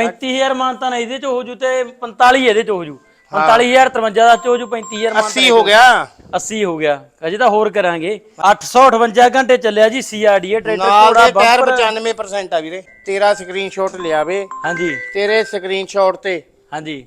35000 ਮਾਨਤਾ ਨਾ ਇਹਦੇ ਚ ਹੋ ਜੂ ਤੇ 45 ਇਹਦੇ ਚ ਹੋ। ਜੂ 45000 53 ਦਾ ਚ ਹੋ ਜੂ 35000 ਮਾਨਤਾ 80 ਹੋ ਗਿਆ। 80 ਹੋ ਗਿਆ। ਅਜੇ ਤਾਂ ਹੋਰ ਕਰਾਂਗੇ। 858 ਘੰਟੇ ਚੱਲਿਆ ਜੀ ਸੀਆਰਡੀਏ ਟਰੈਕਟਰ ਟਾਇਰ ਬੰਪਰ 95% ਆ ਵੀਰੇ। ਤੇਰਾ ਸਕਰੀਨਸ਼ਾਟ ਲਿਆ ਵੇ ਹਾਂਜੀ। ਤੇਰੇ ਸਕਰੀਨਸ਼ਾਟ ਤੇ। ਹਾਂਜੀ।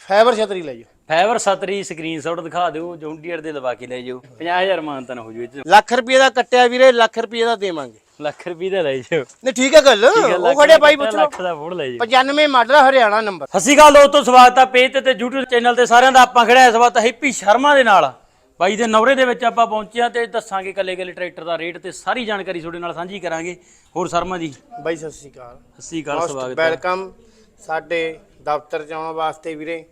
ਫਾਈਬਰ ਛਤਰੀ ਲੈ ਜਾਓ। ਫਾਈਬਰ 7 ਸਕਰੀਨਸ਼ਾਟ ਦਿਖਾ ਦਿਓ ਜੌਂਡੀਅਰ ਦੇ ਲਵਾ ਕੇ ਲੈ ਜਾਓ। 50000 ਮਾਨਤਾ ਨਾ ਹੋ ਜੂ ਇਹ। ਲੱਖ ਰੁਪਏ ਦਾ ਕੱਟਿਆ ਵੀਰੇ ਲੱਖ ਰੁਪਏ ਦਾ ਦੇਵਾਂਗੇ। ਲੱਖ ਰੁਪਏ ਦਾ ਲੈ ਜਾਓ। ਨਹੀਂ ਠੀਕ ਹੈ ਗੱਲ। ਉਹ ਖੜੇ ਬਾਈ ਦਾ ਪੁੱਛ ਲਓ। ਲੱਖ ਦਾ ਫੋੜ ਲੈ ਜਾਓ। 95 ਮਾਡਲ ਹਰਿਆਣਾ ਨੰਬਰ। ਸਤਿ ਸ਼੍ਰੀ ਅਕਾਲ ਦੋਸਤੋ ਸਵਾਗਤ ਆ ਪੇਜ ਤੇ ਤੇ YouTube ਚੈਨਲ ਤੇ ਸਾਰਿਆਂ ਦਾ। ਆਪਾਂ ਖੜਿਆ ਇਸ ਵਾਰ ਹੈਪੀ ਸ਼ਰਮਾ ਦੇ ਨਾਲ। ਬਾਈ ਦੇ ਨਵਰੇ ਦੇ ਵਿੱਚ ਆਪਾਂ ਪਹੁੰਚੇ ਆ ਤੇ ਦੱਸਾਂਗੇ ਕੱਲੇ ਕੱਲੇ ਟਰੈਕਟਰ ਦਾ ਰੇਟ ਤੇ ਸਾਰੀ ਜਾਣਕਾਰੀ ਤੁਹਾਡੇ ਨਾਲ ਸਾਂਝੀ ਕਰਾਂਗੇ। ਹੋਰ ਸ਼ਰਮਾ ਜੀ। ਬਾਈ ਸਤਿ ਸ਼੍ਰੀ ਅਕਾਲ। ਸਤਿ ਸ਼੍ਰੀ ਅਕਾਲ ਸਵਾਗਤ ਹੈ ਵੈਲਕਮ ਸਾਡੇ ਦਫ਼ਤਰ ਚ ਆਉਣ ਵਾਸਤੇ ਵੀਰੇ।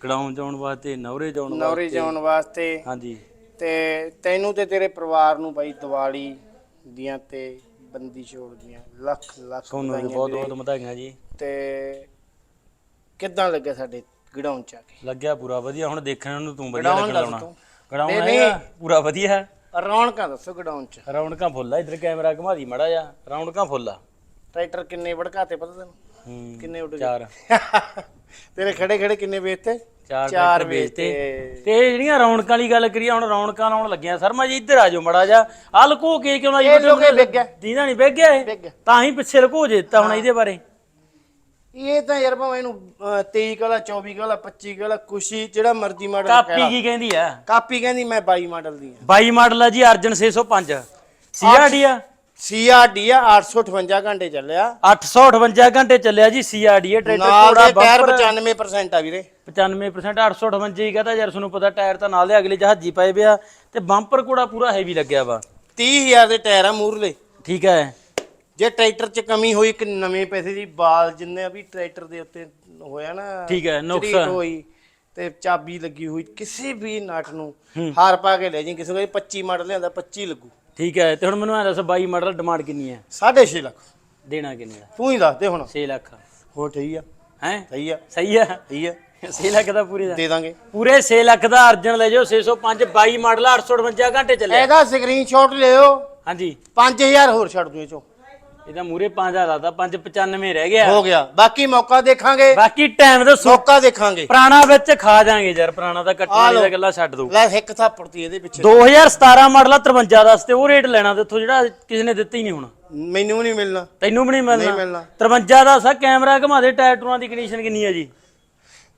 ਕੜਾਉਂ ਜਾਉਣ ਵਾਸਤੇ ਨਵਰੇ ਜਾਉਣ ਵਾਸਤੇ। ਨੌਰੀ ਜਾਉਣ ਵਾਸਤੇ। ਹਾਂਜੀ। ਤੇ ਤੈਨੂੰ ਤੇ ਤੇਰੇ ਪਰਿਵਾਰ ਨੂੰ ਬਾਈ ਦੀਵਾਲੀ ਦੀਆਂ ਤੇ ਬੰਦੀ ਛੋੜ ਦੀਆਂ ਲੱਖ ਲੱਖ ਤੁਹਾਨੂੰ ਵੀ ਵਧਾਈਆਂ ਬਹੁਤ ਵੀਰੇ। ਬਹੁਤ ਵਧਾਈਆਂ ਜੀ। ਤੇ ਕਿੱਦਾਂ ਲੱਗਿਆ ਸਾਡੇ ਗਡਾਉਣ ਚ ਆ ਕੇ? ਲੱਗਿਆ ਪੂਰਾ ਵਧੀਆ ਹੁਣ ਦੇਖਣ ਨੂੰ ਤੂੰ ਵਧੀਆ ਲੱਗਣ ਦੱਸ ਲਾਉਣਾ ਤੂੰ। ਕੜਾਉਂ ਨਹੀਂ, ਹੈਗਾ ਪੂਰਾ ਵਧੀਆ। ਹੈ ਰੌਣਕਾਂ ਦੱਸੋ ਗਡਾਉਣ ਚ। ਰੌਣਕਾਂ ਫੁੱਲ ਆ ਇਧਰ ਕੈਮਰਾ ਘੁਮਾ ਦੀ ਮੜਾ ਜਾ ਰੌਣਕਾਂ ਫੁੱਲ ਆ। ਟਰੈਕਟਰ ਕਿੰਨੇ ਵੜਕਾਤੇ ਪਤਾ ਤੈਨੂੰ? ਹੂੰ ਕਿੰਨੇ ਉੱਡ ਗਏ? ਚਾਰ। ਤੇਰੇ ਖੜੇ ਖੜੇ ਕਿੰਨੇ ਵੇਚਤੇ ਚਾਰ ਵੇਚਤੇ। ਤੇ ਜਿਹੜੀਆਂ ਰੌਣਕਾਂ ਵਾਲੀ ਗੱਲ ਕਰੀਏ ਹੁਣ ਰੌਣਕਾਂ ਲਾਉਣ ਲੱਗਿਆ ਸ਼ਰਮਾ ਜੀ ਇੱਧਰ ਆ ਜਾਓ ਮੜਾ ਜਾ ਆ ਲਕੋ ਕੇ ਕਿਉਂ ਨਾ ਇਹ ਲੋਕੇ ਵਿਕ ਗਿਆ। ਦੀਦਾ ਨਹੀਂ ਵਿਕ ਗਿਆ ਇਹ। ਤਾਂ ਹੀ ਪਿੱਛੇ ਲਕੋ ਜੇ ਦਿੱਤਾ ਹੁਣ ਇਹਦੇ ਬਾਰੇ। ਇਹ ਤਾਂ ਯਾਰ ਭਾਵੇਂ ਇਹਨੂੰ ਅਹ, 23 ਕਲਾ 24 ਕਲਾ 25 ਕਲਾ ਖੁਸ਼ੀ ਜਿਹੜਾ ਮਰਜ਼ੀ ਮਾਡਲ ਕਾਪੀ ਕੀ ਕਹਿੰਦੀ ਆ? ਕਾਪੀ ਕਹਿੰਦੀ ਮੈਂ 22 ਮਾਡਲ ਦੀ 22 ਮਾਡਲ ਆ ਜੀ ਅਰਜਨ 605 ਸੀਆਰਡੀ ਆ। ਸੀਆਰਡੀ ਆ 858 ਘੰਟੇ ਚੱਲਿਆ। 858 ਘੰਟੇ ਚੱਲਿਆ ਜੀ ਸੀਆਰਡੀ ਟਰੈਕਟਰ ਨਾਲ ਦੇ ਟਾਇਰ ਬੰਪਰ 95% ਆ ਵੀਰੇ। 95% 858 ਹੀ ਕਹਤਾ ਯਾਰ ਤੁਹਾਨੂੰ ਪਤਾ ਟਾਇਰ ਤਾਂ ਨਾਲ ਦੇ ਅਗਲੇ ਜਹਾਜੀ ਪਏ ਪਿਆ ਤੇ ਬੰਪਰ ਕੋੜਾ ਪੂਰਾ ਹੈਵੀ ਲੱਗਿਆ ਵਾ। 30000 ਦੇ ਟਾਇਰ ਆ ਮੂਰਲੇ ਠੀਕ ਹੈ ਜੇ ਟਰੈਕਟਰ 'ਚ ਕਮੀ ਹੋਈ ਕਿ ਨਵੇਂ ਪੈਸੇ ਦੀ ਬਾਲ ਜਿੰਨੇ ਵੀ ਟਰੈਕਟਰ ਦੇ ਉੱਤੇ ਹੋਇਆ ਨਾ ਠੀਕ ਹੈ, ਨੁਕਸ। ਝਰੀਟ ਹੋਈ ਤੇ ਚਾਬੀ ਲੱਗੀ ਹੋਈ ਕਿਸੇ ਵੀ ਨਟ ਨੂੰ ਹਾਰ ਪਾ ਕੇ ਲੈ ਜੀ ਕਿਸੇ ਕੋਲ 25 ਮਾਡਲ ਲਿਆਂਦਾ 25 ਲੱਗੂ। ਠੀਕ ਹੈ ਤੇ ਹੁਣ ਮੈਨੂੰ ਐ ਦੱਸ 22 ਮਾਡਲ ਡਿਮਾਂਡ ਕਿੰਨੀ ਹੈ? 6.5 ਲੱਖ। ਦੇਣਾ ਕਿੰਨੇ ਦਾ? ਤੂੰ ਹੀ ਦੱਸ ਦੇ ਹੁਣ। 6 ਲੱਖ। ਹੋ ਠੀਕ ਆ। ਹੈ? ਸਹੀ ਆ। ਸਹੀ ਹੈ ਸਹੀ ਆ। 6 ਲੱਖ ਦਾ ਪੂਰੇ ਦਾ। ਦੇ ਦਾਂਗੇ। ਪੂਰੇ 6 ਲੱਖ ਦਾ ਅਰਜਨ ਲੈ ਜਾਓ 605 22 ਮਾਡਲ 858 ਘੰਟੇ ਚੱਲਿਆ। ਇਹਦਾ ਸਕਰੀਨਸ਼ਾਟ ਲਿਓ। ਹਾਂਜੀ। 5000 ਹੋਰ ਛੱਡ ਦੂੰ ਇਹ ਚੋਂ। ਇਹਦਾ ਮੂਰੇ 5000 ਲਾਤਾ 595 ਰਹਿ ਗਿਆ। ਹੋ ਗਿਆ। ਬਾਕੀ ਮੌਕਾ ਦੇਖਾਂਗੇ। ਬਾਕੀ ਟਾਈਮ ਦੱਸੋ ਮੌਕਾ ਦੇਖਾਂਗੇ। ਪੁਰਾਣਾ ਵਿੱਚ ਖਾ ਜਾਾਂਗੇ ਯਾਰ ਪੁਰਾਣਾ ਤਾਂ ਕੱਟਣ ਦਾ ਗੱਲਾਂ ਛੱਡ ਦੋ। ਲੈ ਇੱਕ ਥਾਪੜਤੀ ਇਹਦੇ ਪਿੱਛੇ। 2017 ਮਾਡਲ ਆ 53 ਦੱਸ ਤੇ ਉਹ ਰੇਟ ਲੈਣਾ ਤੇ ਜਿਹੜਾ ਕਿਸੇ ਨੇ ਦਿੱਤਾ ਹੀ ਨਹੀਂ ਹੁਣ। ਮੈਨੂੰ ਨਹੀਂ ਮਿਲਣਾ। ਤੈਨੂੰ ਵੀ ਨਹੀਂ ਨਹੀਂ ਮਿਲਣਾ। ਮਿਲਣਾ। 53 ਦਾ ਸਾ ਕੈਮਰਾ ਘੁਮਾ ਦੇ ਟਾਇਰ ਟੂਰਾਂ ਦੀ ਕੰਡੀਸ਼ਨ ਕਿੰਨੀ ਹੈ ਜੀ?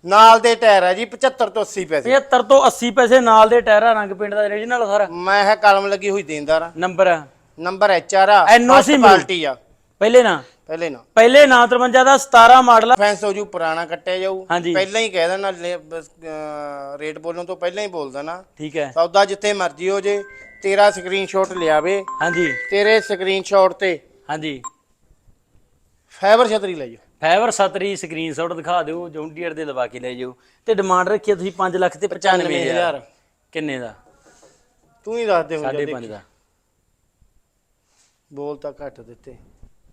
ਨਾਲ ਦੇ ਟਾਇਰ ਆ ਜੀ 75 ਤੋਂ 80 ਪੈਸੇ। 75 ਤੋਂ 80 ਪੈਸੇ ਨਾਲ ਦੇ ਟਾਇਰ ਆ ਰੰਗ ਪਿੰਡ ਦਾ origignal ਸਾਰਾ। ਮੈਂ ਹੈ ਕਲਮ ਲੱਗੀ ਹੋਈ ਦੇਣਦਾਰ ਆ। ਨੰਬਰ ਆ। ਨੰਬਰ ਐਚ ਆਰ ਆ NOC ਮਿਲੂ। ਪਾਰਟੀ ਆ। ਪਹਿਲੇ ਨਾ। ਪਹਿਲੇ ਨਾ। ਪਹਿਲੇ ਨਾ 53 ਦਾ 17 ਮਾਡਲ ਆ। ਫੈਂਸ ਹੋ ਜੂ ਪੁਰਾਣਾ ਕੱਟਿਆ ਜਾਊ। ਹਾਂਜੀ। ਪਹਿਲਾਂ ਹੀ ਕਹਿ ਦੇਣਾ ਲੈ- ਬਸ, ਅਹ, ਰੇਟ ਬੋਲਣ ਤੋਂ ਪਹਿਲਾਂ ਹੀ ਬੋਲ ਦੇਣਾ। ਠੀਕ ਹੈ। ਸੌਦਾ ਜਿੱਥੇ ਮਰਜ਼ੀ ਹੋ ਜੇ ਤੇਰਾ ਸਕਰੀਨਸ਼ਾਟ ਲਿਆਵੇ। ਹਾਂਜੀ। ਤੇਰੇ ਸਕਰੀਨਸ਼ਾਟ ਤੇ ਹਾਂਜੀ। ਫਾਈਬਰ ਛਤਰੀ ਲੈ ਜਾਓ। ਫਾਈਬਰ 7 ਸਕਰੀਨਸ਼ਾਟ ਦਿਖਾ ਦਿਓ ਜੌਂਡੀਅਰ ਦੇ ਲਵਾ ਕੇ ਲੈ ਜਾਓ। ਤੇ ਡਿਮਾਂਡ ਰੱਖੀ ਆ ਤੁਸੀਂ 5 ਲੱਖ ਤੇ 95000 ਕਿੰਨੇ ਦਾ? ਤੂੰ ਹੀ ਦੱਸ ਦੇ ਹੁਣ ਜਦ 5.5 ਦਾ। ਬੋਲ ਤਾਂ ਘੱਟ ਦਿੱਤੇ।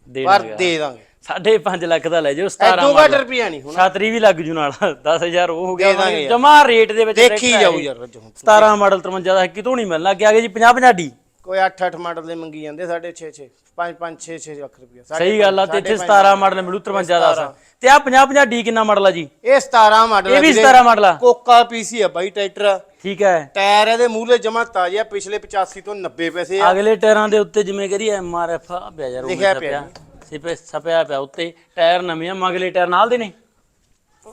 ਦੇ ਪਰ ਦੇ ਦਾਂਗੇ। 5.5 ਲੱਖ ਦਾ ਲੈ ਜਾਓ 17 ਐਦੋਂ ਘੱਟ ਰੁਪਿਆ ਨਹੀਂ ਹੁਣ। ਛਾਤਰੀ ਵੀ ਲੱਗ ਜੂ ਨਾਲ 10000 ਉਹ ਹੋ ਦੇ ਗਿਆ ਦਾਂਗੇ ਯਾਰ। ਜਮਾ ਰੇਟ ਦੇ ਵਿੱਚ ਦੇਖੀ ਜਾਊ। ਯਾਰ ਰੱਜੋ 17 ਮਾਡਲ 53 ਦਾ ਕਿਤੋਂ ਨਹੀਂ ਮਿਲਣਾ ਅੱਗੇ ਆ ਗਿਆ ਜੀ 50 50 ਡੀ। ਕੋਈ 8-8 ਮਾਡਲ ਦੇ ਮੰਗੀ ਜਾਂਦੇ 6.5 6 5-5 6-6 ਲੱਖ ਰੁਪਇਆ ਸਹੀ ਗੱਲ ਆ ਤੇ ਇੱਥੇ 17 ਮਾਡਲ ਮਿਲੂ 53 ਦਾ ਤੇ ਆ 50 50 ਡੀ ਕਿੰਨਾ ਮਾਡਲ ਆ ਜੀ? ਇਹ 17 ਮਾਡਲ ਇਹ ਵੀ 17 ਮਾਡਲ ਆ। ਕੋਕਾ ਪੀਸੀ ਆ ਬਾਈ ਟਰੈਕਟਰ ਠੀਕ ਹੈ। ਟਾਇਰ ਇਹਦੇ ਮੂਹਰੇ ਜਮਾ ਤਾਜ਼ਾ ਪਿਛਲੇ 85 ਤੋਂ 90 ਪੈਸੇ ਆ। ਅਗਲੇ ਟਾਇਰਾਂ ਦੇ ਉੱਤੇ ਜਿਵੇਂ ਕਰੀ ਐਮ ਆਰ ਐਫ ਆ ਪਿਆ ਯਾਰ ਲਿਖਿਆ ਛਪਿਆ ਸਿਪੇ ਛਪਿਆ ਪਿਆ ਉੱਤੇ ਟਾਇਰ ਨਵੇਂ ਆ ਮਗਲੇ ਟਾਇਰ ਨਾਲ ਦੇ ਨੇ।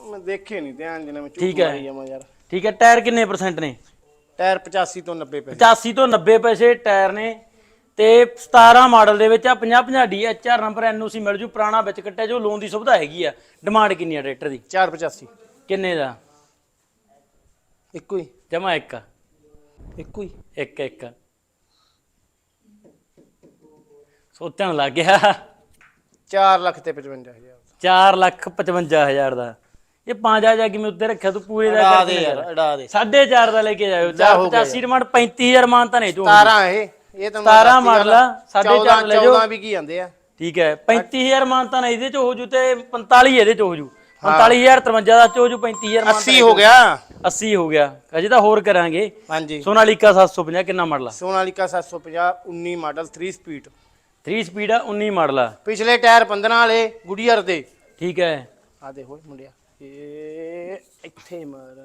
ਮੈਂ ਦੇਖੇ ਨਹੀਂ ਧਿਆਨ ਜਿਨਾ ਮੈਂ ਝੂਠ ਠੀਕ ਹੈ। ਮਾਰੀ ਜਾਵਾਂ ਯਾਰ। ਠੀਕ ਹੈ ਟਾਇਰ ਕਿੰਨੇ ਪਰਸੈਂਟ ਨੇ? ਟਾਇਰ 85 ਤੋਂ 90 ਪੈਸੇ। 85 ਤੋਂ 90 ਪੈਸੇ ਟਾਇਰ ਨੇ ਤੇ 17 ਮਾਡਲ ਦੇ ਵਿੱਚ ਆ 50 50 D H R number NOC ਮਿਲ ਜੂ ਪੁਰਾਣਾ ਵਿੱਚ ਕੱਟਿਆ ਜੋ ਲੋਨ ਦੀ ਸੁਵਿਧਾ ਹੈਗੀ ਆ। ਡਿਮਾਂਡ ਕਿੰਨੀ ਆ ਟਰੈਕਟਰ ਦੀ? 485 ਕਿੰਨੇ ਦਾ? ਇੱਕੋ ਹੀ। ਜਮਾ ਇੱਕ। ਇੱਕੋ ਹੀ। ਇੱਕ ਇੱਕ। ਸੋਚਣ ਲੱਗ ਗਿਆ। 4 ਲੱਖ ਤੇ 55000 4 ਲੱਖ 55000 ਦਾ। ਇਹ 5000 ਜਾ ਕਿਵੇਂ ਉੱਤੇ ਰੱਖਿਆ ਤੂੰ ਪੂਰੇ ਦਾ ਅੜਾ ਕਰ ਦੇ ਯਾਰ ਅੜਾ ਦੇ। 4.5 ਦਾ ਲੈ ਕੇ ਜਾਇਓ ਹੋ ਗਿਆ 85 ਡਿਮਾਂਡ 35000 ਮਾਨ ਤਾਂ ਨਹੀਂ ਤੂੰ। 17 ਇਹ ਇਹ ਤਾਂ 17 ਮਾਡਲ ਆ, ਸਾਢੇ ਚਾਰ ਲੈ ਜਾਓ। 14 ਵੀ ਕੀ ਜਾਂਦੇ ਆ? ਠੀਕ ਹੈ 35000 ਮਾਨ ਤਾਂ ਇਹਦੇ ਚ ਹੋ ਜੂ ਤੇ 45 ਇਹਦੇ ਚ ਹੋ। ਜੂ 45000 53 ਦਾ ਚ ਹੋ ਜੂ 35000 ਮਾਨ 80 ਹੋ ਗਿਆ। 80 ਹੋ ਗਿਆ। ਅਜੇ ਤਾਂ ਹੋਰ ਕਰਾਂਗੇ। ਹਾਂਜੀ। ਸੋਨਾਲੀਕਾ 750 ਕਿੰਨਾ ਮਾਡਲ ਆ ਸੋਨਾਲੀਕਾ 750 19 ਮਾਡਲ 3 ਸਪੀਡ 3 ਸਪੀਡ ਆ 19 ਮਾਡਲ ਆ ਪਿਛਲੇ ਟਾਇਰ 15 ਵਾਲੇ ਗੁੜੀਅਰ ਦੇ। ਠੀਕ ਹੈ। ਆ ਦੇਖੋ ਮੁੰਡਿਆ। ਇਹ ਇੱਥੇ ਮਾਰ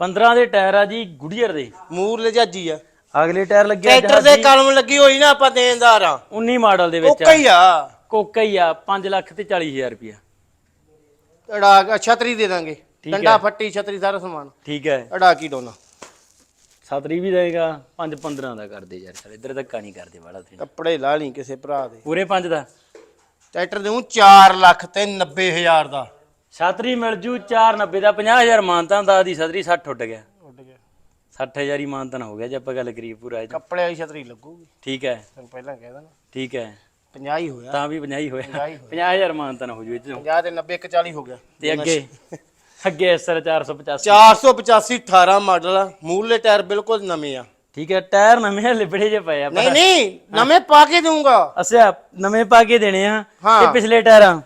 15 ਦੇ ਟਾਇਰ ਆ ਜੀ ਗੁੜੀਅਰ ਦੇ। ਮੂਰ ਲਜਾਜੀ ਆ। ਅਗਲੇ ਟਾਇਰ ਲੱਗੇ ਟਰੈਕਟਰ ਦੇ ਕਲਮ ਲੱਗੀ ਹੋਈ ਨਾ ਆਪਾਂ ਦੇਣਦਾਰ ਆ। 19 ਮਾਡਲ ਦੇ ਵਿੱਚ ਕਈ ਆ। ਕੋਕਾ ਹੀ ਆ 5 ਲੱਖ ਤੇ 40000 ਰੁਪਇਆ। ਅੜਾ ਕੇ ਛਤਰੀ ਦੇ ਦਾਂਗੇ। ਠੀਕ ਡੰਡਾ ਹੈ। ਫੱਟੀ ਛਤਰੀ ਸਾਰਾ ਸਮਾਨ। ਠੀਕ ਹੈ। ਅੜਾ ਕੀ ਡੋਨਾ। ਸਤਰੀ ਵੀ ਦੇਗਾ 5 15 ਦਾ ਕਰਦੇ ਯਾਰ ਸਾਲੇ ਇਧਰ ਧੱਕਾ ਨਹੀਂ ਕਰਦੇ ਬਾੜਾ ਤੇ ਕੱਪੜੇ ਲਾ ਲਈ ਕਿਸੇ ਭਰਾ ਦੇ। ਪੂਰੇ 5 ਦਾ। ਟਰੈਕਟਰ ਦੇਉ 4 ਲੱਖ ਤੇ 90 ਹਜ਼ਾਰ ਦਾ। ਛਤਰੀ ਮਿਲ ਜੂ 490 ਦਾ 50000 ਮਾਨਤਾਂ ਦਾ ਦੀ ਸਤਰੀ 60 ਉੱਡ ਗਿਆ। ਉੱਡ ਗਿਆ। 60000 ਹੀ ਮਾਨਤਾਂ ਹੋ ਗਿਆ ਜੇ ਆਪਾਂ ਗੱਲ ਕਰੀਏ ਪੂਰਾ ਇਹ 'ਚ। ਕੱਪੜੇ ਵਾਲੀ ਛਤਰੀ ਲੱਗੂਗੀ। ਠੀਕ ਹੈ। ਤੈਨੂੰ ਪਹਿਲਾਂ ਕਹਿ ਦਾਂ ਠੀਕ ਹੈ। 50 ਹੀ ਹੋਇਆ। ਤਾਂ ਵੀ 50 ਹੀ ਹੋਇਆ। 50 ਹੀ 50000 ਮਾਨਤਾਂ ਹੋ ਜੂ ਇਹ ਚੋਂ। 50 ਤੇ 90 ਇੱਕ 40 ਹੋ ਗਿਆ। ਤੇ ਅੱਗੇ? ਅੱਗੇ ਐਸਰ 485 485 18 ਮਾਡਲ ਆ। ਮੂਰਲੇ ਟਾਇਰ ਬਿਲਕੁਲ ਨਵੇਂ ਆ। ਠੀਕ ਹੈ ਟਾਇਰ ਨਵੇਂ ਲਿਬੜੇ ਜੇ ਪਏ ਆ ਨਹੀਂ ਨਹੀਂ ਨਵੇਂ ਪਾ ਕੇ ਦਊਂਗਾ। ਅਸਿਆ ਨਵੇਂ ਪਾ ਕੇ ਦੇਣੇ ਆ। ਹਾਂ। ਇਹ ਪਿਛਲੇ ਟਾਇਰਾਂ।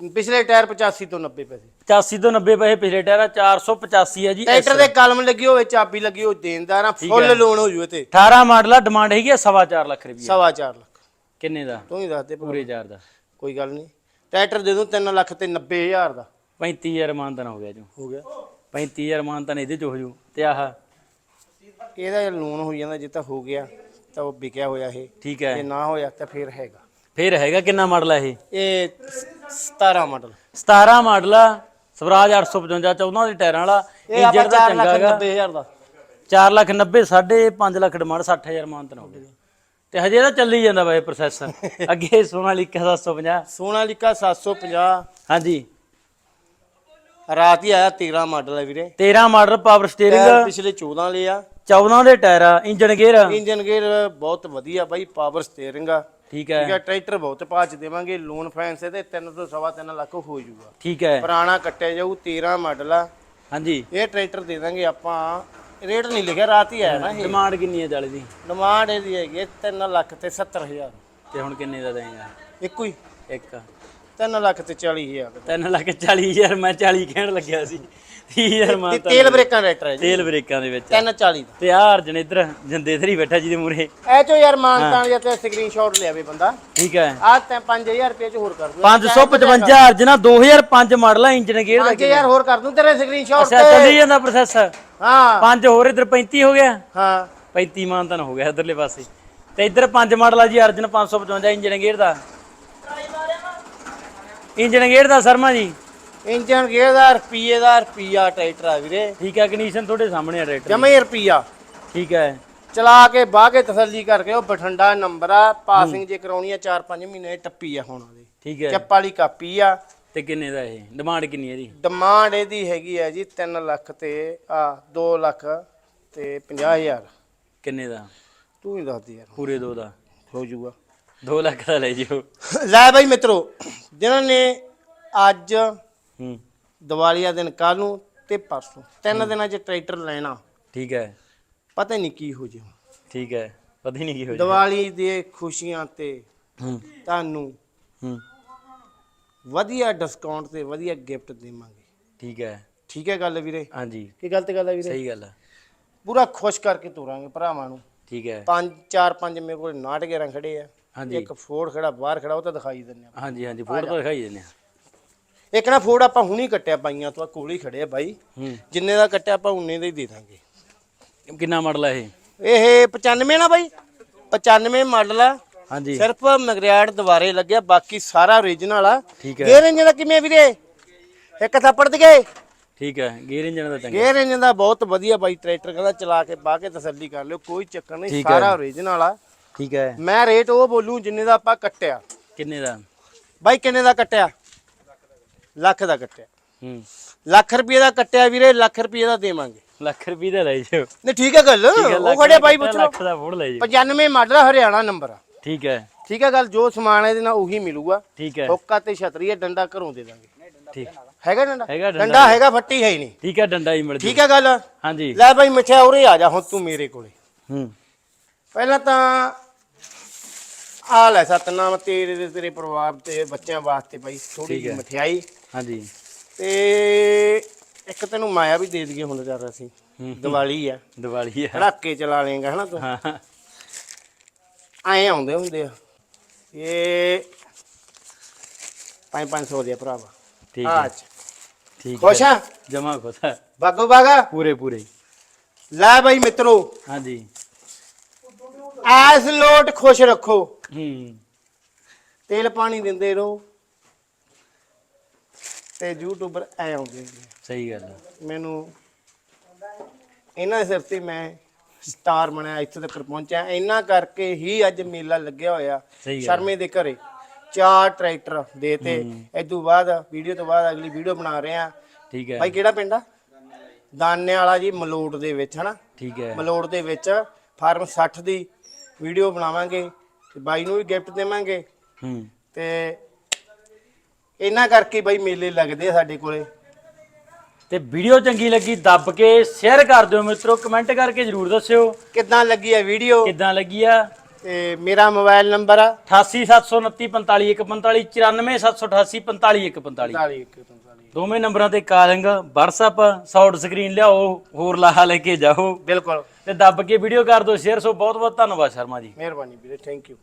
ਪਿਛਲੇ ਟਾਇਰ 85 ਤੋਂ 90 ਪੈਸੇ। 85 ਤੋਂ 90 ਪੈਸੇ ਪਿਛਲੇ ਟਾਇਰ ਆ 485 ਹੈ ਜੀ ਟਰੈਕਟਰ ਦੇ ਕਲਮ ਲੱਗੀ ਹੋਵੇ ਚਾਬੀ ਲੱਗੀ ਹੋਵੇ ਦੇਣਦਾਰ ਆ ਫੁੱਲ ਲੋਨ ਹੋ ਜੂਏ ਤੇ 18 ਮਾਡਲ ਆ ਡਿਮਾਂਡ ਹੈਗੀ ਆ ਸਵਾ ਚਾਰ ਲੱਖ ਰੁਪਏ ਸਵਾ ਚਾਰ ਲੱਖ। ਕਿੰਨੇ ਦਾ? ਤੂੰ ਹੀ ਦੱਸ ਦੇ। ਪੂਰੇ ਚਾਰ ਦਾ। ਕੋਈ ਗੱਲ ਨਹੀਂ। ਟਰੈਕਟਰ ਦੇ ਦੂੰ 3 ਲੱਖ ਤੇ 90 ਹਜ਼ਾਰ ਦਾ। 35000 ਮਾਨਤਨ ਹੋ ਗਿਆ ਜੋ। ਹੋ ਗਿਆ। 35000 ਮਾਨਤਨ ਇਹਦੇ ਚ ਹੋ ਜੂ। ਤੇ ਆਹ ਇਹਦਾ ਜੇ ਲੋਨ ਹੋ ਜਾਂਦਾ ਜੇ ਤਾਂ ਹੋ ਗਿਆ ਤਾਂ ਉਹ ਵਿਕਿਆ ਹੋਇਆ ਇਹ। ਠੀਕ ਜੇ ਹੈ ਨਾ ਹੋਇਆ ਤਾਂ ਫਿਰ ਹੈਗਾ। ਫਿਰ ਹੈਗਾ ਕਿੰਨਾ ਮਾਡਲ ਆ ਇਹ? ਇਹ 17 ਮਾਡਲ। 17 ਮਾਡਲ ਆ ਸਵਰਾਜ 855 14 ਦੇ ਟਾਇਰਾਂ ਵਾਲਾ ਇਹ ਆਪਾਂ ਇੰਜਨ ਦਾ 4 ਚੰਗਾ ਲੱਖ ਹੈਗਾ। 90 ਹਜ਼ਾਰ ਦਾ। 4 ਲੱਖ 90 ਸਾਢੇ 5 ਲੱਖ ਡਿਮਾਂਡ 60000 ਮਾਨਤਨ ਹੋ ਗਿਆ। ਤੇ ਹਜੇ ਇਹਦਾ ਚੱਲੀ ਜਾਂਦਾ ਇਹ ਪ੍ਰੋਸੈਸਰ ਅੱਗੇ ਸੋਨਾਲੀਕਾ 750 ਸੋਨਾਲੀਕਾ 750 ਹਾਂਜੀ। ਰਾਤ ਹੀ ਆਇਆ 13 ਮਾਡਲ ਹੈ ਵੀਰੇ। 13 ਮਾਡਲ ਪਾਵਰ ਟਾਇਰ ਸਟੀਅਰਿੰਗ ਪਿਛਲੇ 14 ਲਿਆ 14 ਦੇ ਟਾਇਰ ਆ ਇੰਜਨ ਗੇਅਰ ਇੰਜਨ ਗੇਅਰ ਬਹੁਤ ਵਧੀਆ ਬਾਈ ਪਾਵਰ ਸਟੀਅਰਿੰਗ ਆ। ਠੀਕ ਠੀਕ ਹੈ। ਹੈ ਟਰੈਕਟਰ ਬਹੁਤ ਭਾਜ ਦੇਵਾਂਗੇ ਲੋਨ ਫਾਈਨੈਂਸ ਤੇ 3 ਤੋਂ ਸਵਾ ਲੱਖ ਹੋ ਜਾਊਗਾ। ਠੀਕ ਹੈ। ਪੁਰਾਣਾ ਕੱਟਿਆ ਜਾਊ 13 ਮਾਡਲ ਆ। ਹਾਂਜੀ। ਇਹ ਟਰੈਕਟਰ ਦੇ ਦਾਂਗੇ ਆਪਾਂ। ਰੇਟ ਨਹੀਂ ਲਿਖਿਆ ਰਾਤ ਹੀ ਆਇਆ ਨਾ ਇਹ। ਡਿਮਾਂਡ ਕਿੰਨੀ ਹੈ ਚੱਲ ਦੀ? ਡਿਮਾਂਡ ਇਹਦੀ ਹੈਗੀ ਹੈ 3 ਲੱਖ ਤੇ 70 ਹਜ਼ਾਰ। ਤੇ ਹੁਣ ਕਿੰਨੇ ਦਾ ਦੇਂਗਾ ਇੱਕੋ ਹੀ। ਇੱਕ। 3 ਲੱਖ ਤੇ 40 ਹਜ਼ਾਰ 3 ਲੱਖ 40000 ਮੈਂ 40 ਕਹਿਣ ਲੱਗਿਆ ਸੀ। 30000 ਤੇ ਮਾਨਤਾ ਤੇਲ ਬ੍ਰੇਕਾਂ ਟਰੈਕਟਰ ਹੈ ਜੀ। ਤੇਲ ਬ੍ਰੇਕਾਂ ਦੇ ਵਿੱਚ 340 ਦਾ। ਤੇ ਆਹ ਅਰਜਨ ਇਧਰ ਜਿੰਦੇ ਇਧਰ ਹੀ ਬੈਠਾ ਜਿਹਦੇ ਮੂਰੇ ਐ ਚੋ ਯਾਰ ਮਾਨਤਾਨ ਜਾਂ ਤੇ ਸਕਰੀਨਸ਼ਾਟ ਲਿਆਵੇ ਬੰਦਾ। ਠੀਕ ਹੈ। ਆ ਤਾਂ 5000 ਰੁਪਏ ਚ ਹੋਰ ਕਰ ਦੂੰ 555 ਅਰਜਨਾ 2005 ਮਾਡਲ ਆ ਇੰਜਨ ਗੇਅਰ ਦਾ 5000 ਹੋਰ ਕਰ ਦੂੰ ਤੇਰੇ ਸਕਰੀਨਸ਼ਾਟ ਅੱਛਾ ਚੱਲੀ ਜਾਂਦਾ ਪ੍ਰੋਸੈਸ ਹਾਂ। ਪੰਜ ਹੋਰ ਇਧਰ 35 ਹੋ ਗਿਆ। ਹਾਂ। 35 ਮਾਨਤਨ ਹੋ ਗਿਆ ਇਧਰਲੇ ਪਾਸੇ। ਤੇ ਇਧਰ ਪੰਜ ਮਾਡਲ ਆ ਜੀ ਅਰਜਨ 555 ਇੰਜਨ ਗੇਅਰ ਦਾ। ਇੰਜਨ ਗੇਅਰ ਦਾ ਸ਼ਰਮਾ ਜੀ। ਇੰਜਨ ਗੇਅਰ ਦਾ ਰੁਪਈਏ ਦਾ ਰੁਪਈਆ ਟਰੈਕਟਰ ਆ ਵੀਰੇ। ਠੀਕ ਹੈ ਕੰਡੀਸ਼ਨ ਤੁਹਾਡੇ ਸਾਹਮਣੇ ਆ ਟਰੈਕਟਰ ਜਮੇ ਰੁਪਈਆ। ਠੀਕ ਹੈ। ਚਲਾ ਕੇ ਬਾਹ ਕੇ ਤਸੱਲੀ ਕਰਕੇ ਉਹ ਬਠੰਡਾ ਨੰਬਰ ਆ ਪਾਸਿੰਗ ਜੇ ਕਰਾਉਣੀ ਆ 4-5 ਮਹੀਨੇ ਟੱਪੀ ਆ ਹੁਣ ਉਹਦੀ। ਠੀਕ ਹੈ। ਚੱਪ ਵਾਲੀ ਕਾਪੀ ਆ। ਤੇ ਕਿੰਨੇ ਦਾ ਇਹ? ਡਿਮਾਂਡ ਕਿੰਨੀ ਹੈ ਜੀ ਡਿਮਾਂਡ ਇਹਦੀ ਹੈਗੀ ਆ ਜੀ 3 ਲੱਖ ਤੇ ਆ 2 ਲੱਖ ਤੇ 50000 ਕਿੰਨੇ ਦਾ? ਤੂੰ ਹੀ ਦੱਸ ਦੇ ਯਾਰ। ਪੂਰੇ ਦੋ ਦਾ। ਹੋ ਜਾਊਗਾ। 2 ਲੱਖ ਦਾ ਲੈ ਜਿਓ। ਲੈ ਬਾਈ ਮਿੱਤਰੋ ਜਿਨ੍ਹਾਂ ਨੇ ਅੱਜ ਹੂੰ। ਦੀਵਾਲੀ ਦਾ ਦਿਨ ਕੱਲ ਨੂੰ ਤੇ ਪਰਸੋਂ। ਤਿੰਨ ਦਿਨਾਂ 'ਚ ਟਰੈਕਟਰ ਲੈਣਾ। ਠੀਕ ਹੈ। ਪਤਾ ਨਹੀਂ ਕੀ ਹੋ ਜੇ ਠੀਕ ਹੈ। ਪਤਾ ਹੀ ਨਹੀਂ ਕੀ ਹੋ ਦੀਵਾਲੀ ਦੇ ਖੁਸ਼ੀਆਂ ਤੇ ਹੂੰ। ਤੁਹਾਨੂੰ ਹੂੰ। ਵਧੀਆ ਡਿਸਕਾਊਂਟ ਤੇ ਵਧੀਆ ਗਿਫਟ ਦੇਵਾਂਗੇ। ਠੀਕ ਹੈ। ਠੀਕ ਹੈ ਗੱਲ ਵੀਰੇ? ਹਾਂਜੀ। ਕੀ ਗਲਤ ਗੱਲ ਹੈ ਵੀਰੇ? ਸਹੀ ਗੱਲ ਹੈ। ਪੂਰਾ ਖੁਸ਼ ਕਰਕੇ ਤੋਰਾਂਗੇ ਭਰਾਵਾਂ ਨੂੰ। ਠੀਕ ਹੈ। ਪੰਜ ਚਾਰ ਪੰਜ ਮੇਰੇ ਕੋਲ ਨਾਟਕੇਰਾਂ ਖੜੇ ਆ। ਹਾਂਜੀ। ਇੱਕ ਫੋੜ ਖੜਾ ਬਾਹਰ ਖੜਾ ਉਹ ਤਾਂ ਦਿਖਾਈ ਦਿੰਨੇ ਆ। ਹਾਂਜੀ ਹਾਂਜੀ। ਫੋਟੋ ਤਾਂ ਦਿਖਾਈ ਦਿੰਦੇ ਆ। ਇੱਕ ਨਾ ਫੋੜ ਆਪਾਂ ਹੁਣੀ ਕੱਟਿਆ ਬਾਈਆਂ ਤੋਂ ਆਹ ਕੋਲ ਹੀ ਖੜੇ ਆ ਬਾਈ। ਹੂੰ। ਜਿੰਨੇ ਦਾ ਕੱਟਿਆ ਆਪਾਂ ਉਨੇ ਦਾ ਹੀ ਦੇ ਦਾਂਗੇ। ਕਿੰਨਾ ਮਾਡਲ ਹੈ ਇਹ? ਇਹ 95 ਨਾ ਬਾਈ? 95 ਮਾਡਲ ਆ। ਹਾਂਜੀ। ਸਿਰਫ ਮਗਰਿਆੜ ਦੁਬਾਰੇ ਲੱਗਿਆ ਬਾਕੀ ਸਾਰਾ ਓਰੀਜਨਲ ਆ। ਠੀਕ ਹੈ। ਗੇਅਰ ਇੰਜਨ ਦਾ ਕਿਵੇਂ ਵੀਰੇ? ਇੱਕ ਥੱਪੜ ਦੇ ਗਏ? ਠੀਕ ਹੈ ਗੇਅਰ ਇੰਜਨ ਦਾ ਚੰਗਾ। ਗੇਅਰ ਇੰਜਨ ਦਾ ਬਹੁਤ ਵਧੀਆ ਬਾਈ ਟਰੈਕਟਰ ਕਹਿੰਦਾ ਚਲਾ ਕੇ ਬਾਹ ਕੇ ਤਸੱਲੀ ਕਰ ਲਿਓ ਕੋਈ ਚੱਕਰ ਨਹੀਂ। ਸਾਰਾ ਓਰੀਜਨਲ ਆ। ਠੀਕ ਹੈ। ਮੈਂ ਰੇਟ ਉਹ ਬੋਲੂ ਜਿੰਨੇ ਦਾ ਆਪਾਂ ਕੱਟਿਆ। ਕਿੰਨੇ ਦਾ? ਬਾਈ ਕਿੰਨੇ ਦਾ ਕੱਟਿਆ? ਲੱਖ ਦਾ ਕੱਟਿਆ। ਹੂੰ। ਲੱਖ ਰੁਪਏ ਦਾ ਕੱਟਿਆ ਵੀਰੇ ਲੱਖ ਰੁਪਏ ਦਾ ਦੇਵਾਂਗੇ। ਲੱਖ ਰੁਪਏ ਦਾ ਲੈ ਜਿਓ ਨਹੀਂ ਠੀਕ ਹੈ ਗੱਲ। ਉਹ ਖੜੇ ਬਾਈ ਪੁੱਛ ਲਓ। ਲੱਖ ਦਾ ਫੋੜ ਲੈ ਜਿਓ 95 ਮਾਡਲ ਹਰਿਆਣਾ ਨੰਬਰ ਆ। ਠੀਕ ਹੈ। ਠੀਕ ਹੈ ਗੱਲ ਜੋ ਸਮਾਨ ਇਹਦੇ ਨਾਲ ਉਹੀ ਮਿਲੂਗਾ। ਠੀਕ ਹੈ। ਹੁੱਕਾ ਤੇ ਛਤਰੀ ਹੈ ਡੰਡਾ ਘਰੋਂ ਦੇ ਦਾਂਗੇ। ਠੀਕ। ਹੈਗਾ ਡੰਡਾ? ਹੈਗਾ ਡੰਡਾ। ਹੈਗਾ ਫੱਟੀ ਹੈ ਹੀ ਨਹੀਂ। ਠੀਕ ਹੈ ਡੰਡਾ ਹੀ ਮਿਲ ਜੂ ਠੀਕ ਹੈ ਗੱਲ। ਹਾਂਜੀ। ਲੈ ਬਾਈ ਮਿੱਠਿਆ ਉਰੇ ਆ ਜਾ ਹੁਣ ਤੂੰ ਮੇਰੇ ਕੋਲੇ। ਹੂੰ। ਪਹਿਲਾਂ ਤਾਂ ਆ ਲੈ ਸਤਨਾਮ ਤੇਰੇ ਤੇ ਤੇਰੇ ਪਰਿਵਾਰ ਤੇ ਬੱਚਿਆਂ ਵਾਸਤੇ ਬਾਈ ਥੋੜੀ ਜਿਹੀ। ਮਠਿਆਈ। ਹਾਂਜੀ। ਤੇ ਇੱਕ ਤੈਨੂੰ ਮਾਇਆ ਵੀ ਦੇ ਦਈਏ ਹੁਣ ਜਦ ਅਸੀਂ। ਦੀਵਾਲੀ ਆ। ਦੀਵਾਲੀ ਹੈ ਧੜਾਕੇ ਚਲਾ ਲੇਗਾ ਹਨਾ ਤੂੰ? ਹਾਂ। ਐਂ ਆਉਂਦੇ ਹੁੰਦੇ ਆ। ਇਹ 5-500 ਦੇ ਆ ਭਰਾਵਾ। ਠੀਕ ਹਾਂ। ਠੀਕ ਖੁਸ਼ ਆ? ਜਮਾ ਖੁਸ਼ ਹੈ ਬਾਗੋ ਬਾਗਾ? ਪੂਰੇ ਪੂਰੇ। ਲੈ ਬਾਈ ਮਿੱਤਰੋ। ਹਾਂਜੀ। ਐਸ ਲੋਟ ਖੁਸ਼ ਰੱਖੋ। ਹੂੰ। ਤੇਲ ਪਾਣੀ ਦਿੰਦੇ ਰਹੋ। ਤੇ ਯੂਟਿਊਬਰ ਐ ਆਉਂਦੇ ਨੇ। ਸਹੀ ਗੱਲ ਮੈਨੂੰ ਇਹਨਾਂ ਦੇ ਸਿਰ ਤੇ ਮੈਂ ਸਟਾਰ ਬਣਿਆ ਇੱਥੇ ਤੱਕ ਪਹੁੰਚਿਆ। ਇਹਨਾਂ ਕਰਕੇ ਹੀ ਅੱਜ ਮੇਲਾ ਲੱਗਿਆ ਹੋਇਆ ਸਹੀ ਗੱਲ ਸ਼ਰਮੇ ਦੇ ਘਰੇ। ਚਾਰ ਟਰੈਕਟਰ ਦੇਤੇ ਇਦੋਂ ਬਾਅਦ ਵੀਡੀਓ ਤੋਂ ਬਾਅਦ ਅਗਲੀ ਵੀਡੀਓ ਬਣਾ ਰਹੇ ਆ ਠੀਕ ਹੈ। ਬਾਈ ਕਿਹੜਾ ਪਿੰਡ ਆ? ਦਾਨੇ ਵਾਲਾ ਜੀ ਮਲੋਟ ਦੇ ਵਿੱਚ ਹਨਾ? ਠੀਕ ਹੈ। ਮਲੋਟ ਦੇ ਵਿੱਚ ਫਾਰਮ 60 ਦੀ ਵੀਡੀਓ ਬਣਾਵਾਂਗੇ ਤੇ ਬਾਈ ਨੂੰ ਵੀ ਗਿਫਟ ਦੇਵਾਂਗੇ। ਹੂੰ। ਤੇ ਇਹਨਾਂ ਕਰਕੇ ਬਾਈ ਮੇਲੇ ਲੱਗਦੇ ਆ ਸਾਡੇ ਕੋਲੇ। ਤੇ ਵੀਡੀਓ ਚੰਗੀ ਲੱਗੀ ਦੱਬ ਕੇ ਸ਼ੇਅਰ ਕਰ ਦਿਓ ਮਿੱਤਰੋ ਕਮੈਂਟ ਕਰਕੇ ਜਰੂਰ ਦੱਸਿਓ। ਕਿੱਦਾਂ ਲੱਗੀ ਆ ਵੀਡੀਓ? ਕਿੱਦਾਂ ਲੱਗੀ ਆ? ਤੇ ਮੇਰਾ ਮੋਬਾਈਲ ਨੰਬਰ ਆ? 8879455145 94788 ਦੋਵੇਂ ਨੰਬਰਾਂ ਤੇ ਕਾਲਿੰਗ WhatsApp ਸ਼ਾਰਟ ਸਕਰੀਨ ਲਿਆਓ ਹੋਰ ਲਾਹਾ ਲੈ ਕੇ ਜਾਓ। ਬਿਲਕੁਲ। ਤੇ ਦੱਬ ਕੇ ਵੀਡੀਓ ਕਰ ਦਿਓ ਸ਼ੇਅਰ ਸੋ ਬਹੁਤ ਬਹੁਤ ਧੰਨਵਾਦ ਸ਼ਰਮਾ ਜੀ। ਮਿਹਰਬਾਨੀ ਵੀਰੇ ਥੈਂਕ ਯੂ